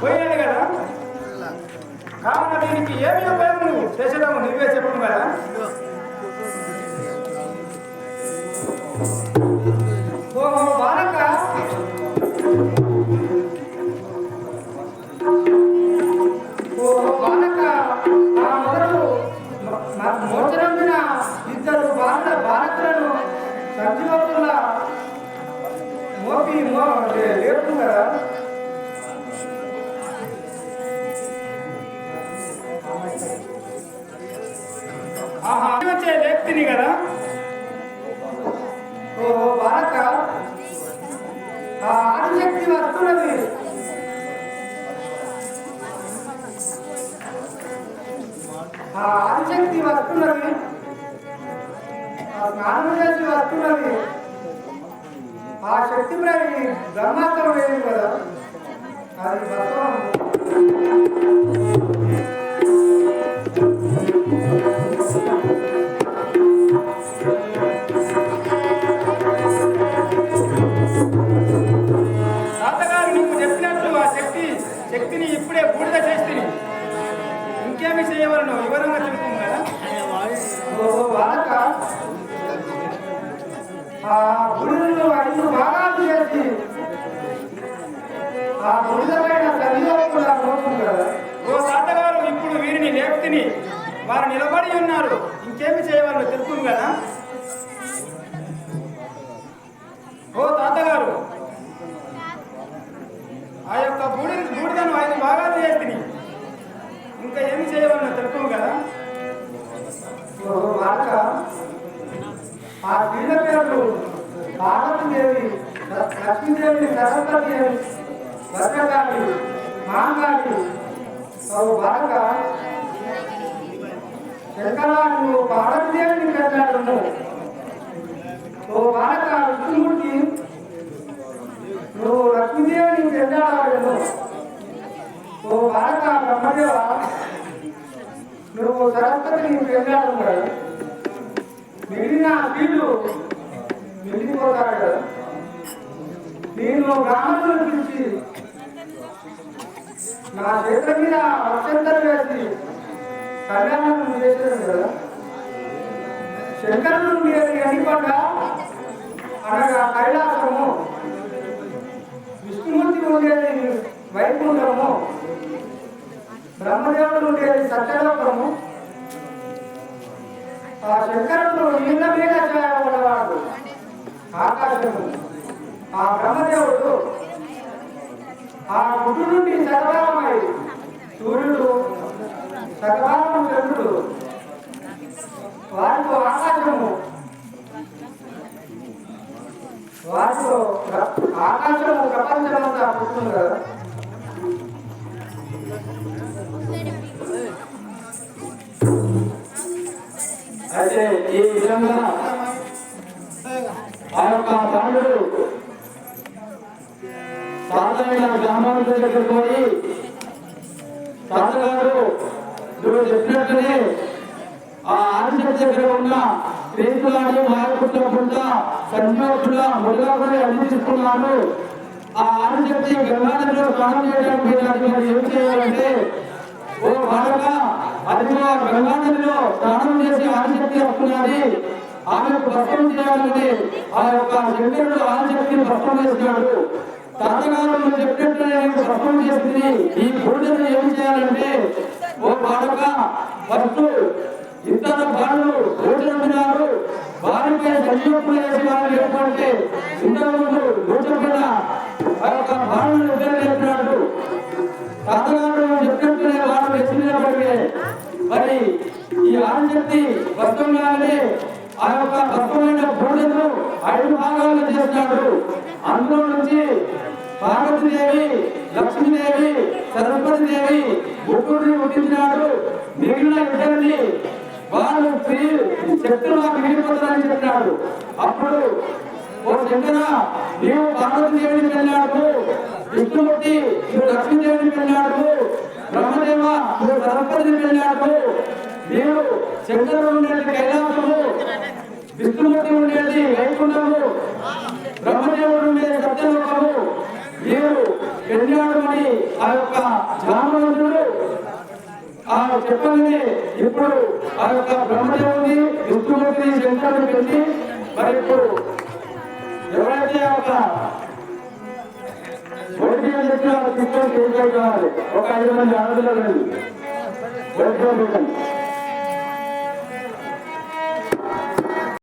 పోయాడు కదా? కావున దీనికి ఏమి ఉపయోగం చేసేదాము? నువ్వే చెప్పు కదా. ఓహో బాలక ఓహో బాలక ఆ మొదలు మోచరంపిన ఇద్దరు బాల బాలకులను సంజీవకుల మోపి మో లేపు కదా. వచ్చే కదా? ఓ భారత ఆదిశక్తి వస్తున్నది ఆ ఆదిశక్తి వస్తున్నది ఆ స్నానం చేసి వస్తున్నది ఆ శక్తి ప్రవి బ్రహ్మాస్త్రం లేదు కదా. అది బసవం వారు నిలబడి ఉన్నారు. ఇంకేమి చేయవలను తెలుస్తుంది కదా? ఓ తాతగారు ఆ యొక్క బూడి బూడిదను ఐదు భాగాలు చేస్తుంది ఇంకా ఏమి చేయవలన తెలుపు కదా? ఆ పిల్ల పేర్లు పార్వతీదేవి లక్ష్మీదేవి సరస్వతి భద్రకాళి మాంగాళి. ఓ బాలక నువ్వు పార్వతీదేవిని కట్టాడు ఓ బాలక విష్ణుమూర్తి నువ్వు లక్ష్మీదేవిని చెందాడను ఓ బాలక బ్రహ్మదేవ నువ్వు సరస్వతిని చెందాడు మిగిలిన వీళ్ళు మిగిలిపోతారు నేను బ్రాహ్మణులను పిలిచి నా చేతుల మీద అత్యంత వేసి కళ్యాణం చేసేది కదా? శంకరుడు మీరు అనిపడ్డ అనగా కైలాసము. విష్ణుమూర్తి ఉండేది వైకుంఠము. బ్రహ్మదేవుడు ఉండేది సత్యలోకము. ఆ శంకరుడు నిన్న మీద ఉన్నవాడు ఆకాశము. ఆ బ్రహ్మదేవుడు ఆ గుడ్డు నుండి సగభాగమై సూర్యుడు సగభాగం చంద్రుడు వారితో ఆకాశము. వారితో ఆకాశము ప్రపంచమంతా పుట్టింది కదా. అయితే ఈ విధంగా ఆ యొక్క బాలుడు సాధారణ గ్రామానికి దగ్గరికి పోయి తాతగారు నువ్వు చెప్పినట్టునే ఆ ఆదిశక్తి దగ్గర ఉన్న రేతులాడి మాయకుట్టకుండా సంజోకుల మొదలగునే అందిస్తున్నాను ఆ ఆదిశక్తి గంగానదిలో స్నానం చేయడానికి మరి ఏం చేయాలంటే ఓ బాలక అదిగో గంగానదిలో స్నానం చేసి ఆదిశక్తి వస్తున్నది ఆమెకు భస్మం చేయాలని ఆ యొక్క చంద్రుడు ఆదిశక్తిని భస్మం చేస్తున్నాడు. తాతగారు నువ్వు చెప్పినట్టు భస్మం చేస్తుంది ఈ పూజను ఏం చేయాలంటే ఫస్ట్ ఇతర బాలు ఓటున్నారు వారిపై సంయోగం చేసి వారు లేకుంటే ఇంతకుముందు ఆ యొక్క బాలను నిద్ర తాతగారు చెప్పినట్టునే వారు వెచ్చినప్పటికే మరి ఈ ఆశక్తి వస్తుండగానే ఆ యొక్క వస్తుమైన బూడెను ఐదు భాగాలు చేసినాడు. అందులో నుంచి పార్వతీదేవి లక్ష్మీదేవి సరస్వతిదేవి ముగ్గురిని పుట్టించినాడు మిగిలిన ఇద్దరిని వాళ్ళు శక్తులు మిగిలిపోతారని చెప్పినాడు. అప్పుడు ఓ శంకర నీవు పార్వతీదేవిని వెళ్ళాడు విష్ణుమూర్తి నువ్వు లక్ష్మీదేవిని వెళ్ళాడు బ్రహ్మదేవ నువ్వు సరస్వతిని వెళ్ళాడు నీవు శంకరుడు ఉండేది కైలాసము విష్ణుమూర్తి ఉండేది వైకుంఠము బ్రహ్మదేవుడు ఉండేది సత్యలోకము ఎన్నివాడమని ఆ యొక్క జామవంతుడు ఆ చెప్పండి ఇప్పుడు ఆ యొక్క బ్రహ్మదేవుని విష్ణుమూర్తి శంకరుని పెట్టి మరి ఇప్పుడు ఎవరైతే ఆ యొక్క ఒకటి చెప్పిన తీసుకొని ఒక ఐదు మంది ఆడపిల్లలు వైద్యం పెట్టండి